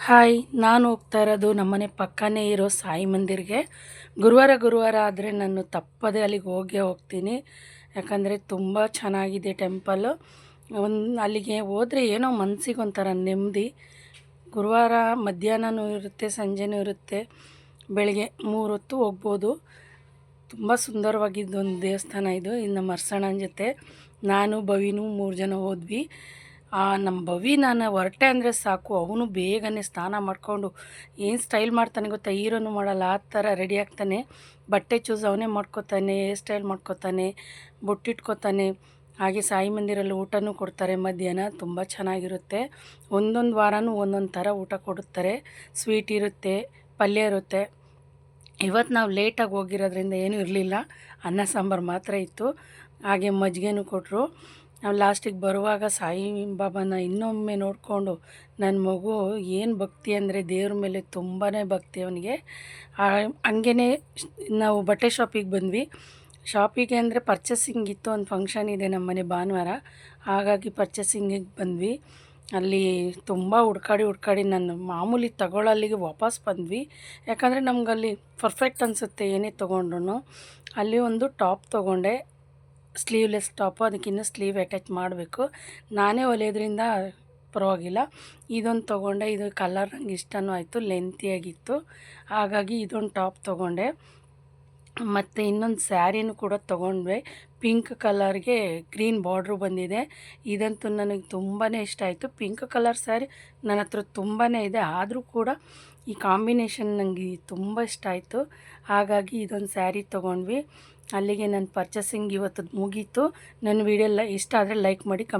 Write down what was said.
Hi, ನಾನು ಹೋಗ್ತಾ ಇರೋದು ನಮ್ಮನೆ ಪಕ್ಕನೇ ಇರೋ ಸಾಯಿ ಮಂದಿರ್ಗೆ. ಗುರುವಾರ ಗುರುವಾರ ಆದರೆ ನಾನು ತಪ್ಪದೆ ಅಲ್ಲಿಗೆ ಹೋಗೇ ಹೋಗ್ತೀನಿ. ಯಾಕಂದರೆ ತುಂಬ ಚೆನ್ನಾಗಿದೆ ಟೆಂಪಲ್ಲು ಒಂದು ಅಲ್ಲಿಗೆ ಹೋದರೆ ಏನೋ ಮನ್ಸಿಗೆ ಒಂಥರ ನೆಮ್ಮದಿ. ಗುರುವಾರ ಮಧ್ಯಾಹ್ನನೂ ಇರುತ್ತೆ, ಸಂಜೆನೂ ಇರುತ್ತೆ. ಬೆಳಗ್ಗೆ ಮೂರು ಹೊತ್ತು ಹೋಗ್ಬೋದು. ತುಂಬ ಸುಂದರವಾಗಿದ್ದೊಂದು ದೇವಸ್ಥಾನ ಇದು, ಇನ್ನು ಮರ್ಸಣ್ಣನ ಜೊತೆ. ನಾನು, ಭವಿನೂ ಮೂರು ಜನ ಹೋದ್ವಿ. ಆ ನಮ್ಮ ಭವಿ ನಾನು ಹೊರಟೆ ಅಂದರೆ ಸಾಕು, ಅವನು ಬೇಗನೆ ಸ್ನಾನ ಮಾಡಿಕೊಂಡು ಏನು ಸ್ಟೈಲ್ ಮಾಡ್ತಾನೆ ಗೊತ್ತಾ? ಹೀರೋನು ಮಾಡಲ್ಲ, ಆ ಥರ ರೆಡಿ ಆಗ್ತಾನೆ. ಬಟ್ಟೆ ಚೂಸ್ ಅವನೇ ಮಾಡ್ಕೋತಾನೆ ಹೇರ್ ಸ್ಟೈಲ್ ಮಾಡ್ಕೋತಾನೆ ಬೊಟ್ಟಿಟ್ಕೋತಾನೆ ಹಾಗೆ ಸಾಯಿ ಮಂದಿರಲ್ಲಿ ಊಟನೂ ಕೊಡ್ತಾರೆ, ಮಧ್ಯಾಹ್ನ ತುಂಬ ಚೆನ್ನಾಗಿರುತ್ತೆ. ಒಂದೊಂದು ವಾರನೂ ಒಂದೊಂದು ಥರ ಊಟ ಕೊಡುತ್ತಾರೆ. ಸ್ವೀಟ್ ಇರುತ್ತೆ, ಪಲ್ಯ ಇರುತ್ತೆ. ಇವತ್ತು ನಾವು ಲೇಟಾಗಿ ಹೋಗಿರೋದ್ರಿಂದ ಏನೂ ಇರಲಿಲ್ಲ. ಅನ್ನ, ಸಾಂಬಾರು ಮಾತ್ರ ಇತ್ತು. ಹಾಗೆ ಮಜ್ಜಿಗೆನೂ ಕೊಟ್ಟರು ನಾವು ಲಾಸ್ಟಿಗೆ ಬರುವಾಗ ಸಾಯಿ ಬಾಬಾನ ಇನ್ನೊಮ್ಮೆ ನೋಡಿಕೊಂಡು ನನ್ನ ಮಗು ಏನು ಭಕ್ತಿ ಅಂದರೆ ದೇವ್ರ ಮೇಲೆ ತುಂಬಾ ಭಕ್ತಿ ಅವನಿಗೆ. ಹಂಗೇ ನಾವು ಬಟ್ಟೆ ಶಾಪಿಗೆ ಬಂದ್ವಿ. ಶಾಪಿಗೆ ಅಂದರೆ ಪರ್ಚೇಸಿಂಗ್ ಇತ್ತು, ಒಂದು ಫಂಕ್ಷನ್ ಇದೆ ನಮ್ಮ ಮನೆ ಭಾನುವಾರ. ಹಾಗಾಗಿ ಪರ್ಚೇಸಿಂಗಿಗೆ ಬಂದ್ವಿ. ಅಲ್ಲಿ ತುಂಬ ಹುಡ್ಕಾಡಿ ಹುಡ್ಕಾಡಿ ನಾನು ಮಾಮೂಲಿ ತಗೊಳ್ಳಲ್ಲಿಗೆ ವಾಪಸ್ ಬಂದ್ವಿ. ಯಾಕಂದರೆ ನಮಗಲ್ಲಿ ಪರ್ಫೆಕ್ಟ್ ಅನಿಸುತ್ತೆ ಏನೇ ತೊಗೊಂಡ್ರು ಅಲ್ಲಿ ಒಂದು ಟಾಪ್ ತೊಗೊಂಡೆ. ಸ್ಲೀವ್ಲೆಸ್ ಟಾಪು ಅದಕ್ಕಿನ್ನೂ ಸ್ಲೀವ್ ಅಟ್ಯಾಚ್ ಮಾಡಬೇಕು. ನಾನೇ ಹೊಲಿಯೋದ್ರಿಂದ ಪರವಾಗಿಲ್ಲ. ಇದೊಂದು ತೊಗೊಂಡೆ, ಇದು ಕಲರ್ ನಂಗೆ ಇಷ್ಟವೂ ಆಯಿತು ಲೆಂತಿಯಾಗಿತ್ತು ಹಾಗಾಗಿ ಇದೊಂದು ಟಾಪ್ ತೊಗೊಂಡೆ. ಮತ್ತು ಇನ್ನೊಂದು ಸ್ಯಾರಿನೂ ಕೂಡ ತೊಗೊಂಡ್ವಿ. ಪಿಂಕ್ ಕಲರ್ಗೆ ಗ್ರೀನ್ ಬಾರ್ಡ್ರು ಬಂದಿದೆ. ಇದಂತೂ ನನಗೆ ತುಂಬಾ ಇಷ್ಟ ಆಯಿತು. ಪಿಂಕ್ ಕಲರ್ ಸ್ಯಾರಿ ನನ್ನ ಹತ್ರ ತುಂಬಾ ಇದೆ. ಆದರೂ ಕೂಡ ಈ ಕಾಂಬಿನೇಷನ್ ನನಗೆ ತುಂಬ ಇಷ್ಟ ಆಯಿತು. ಹಾಗಾಗಿ ಇದೊಂದು ಸ್ಯಾರಿ ತೊಗೊಂಡ್ವಿ. ಅಲ್ಲಿಗೆ ನನ್ನ ಪರ್ಚೇಸಿಂಗ್ ಇವತ್ತು ಮುಗೀತು. ನನ್ನ ವೀಡಿಯೋ ಇಷ್ಟ ಆದರೆ ಲೈಕ್ ಮಾಡಿ ಕಮ್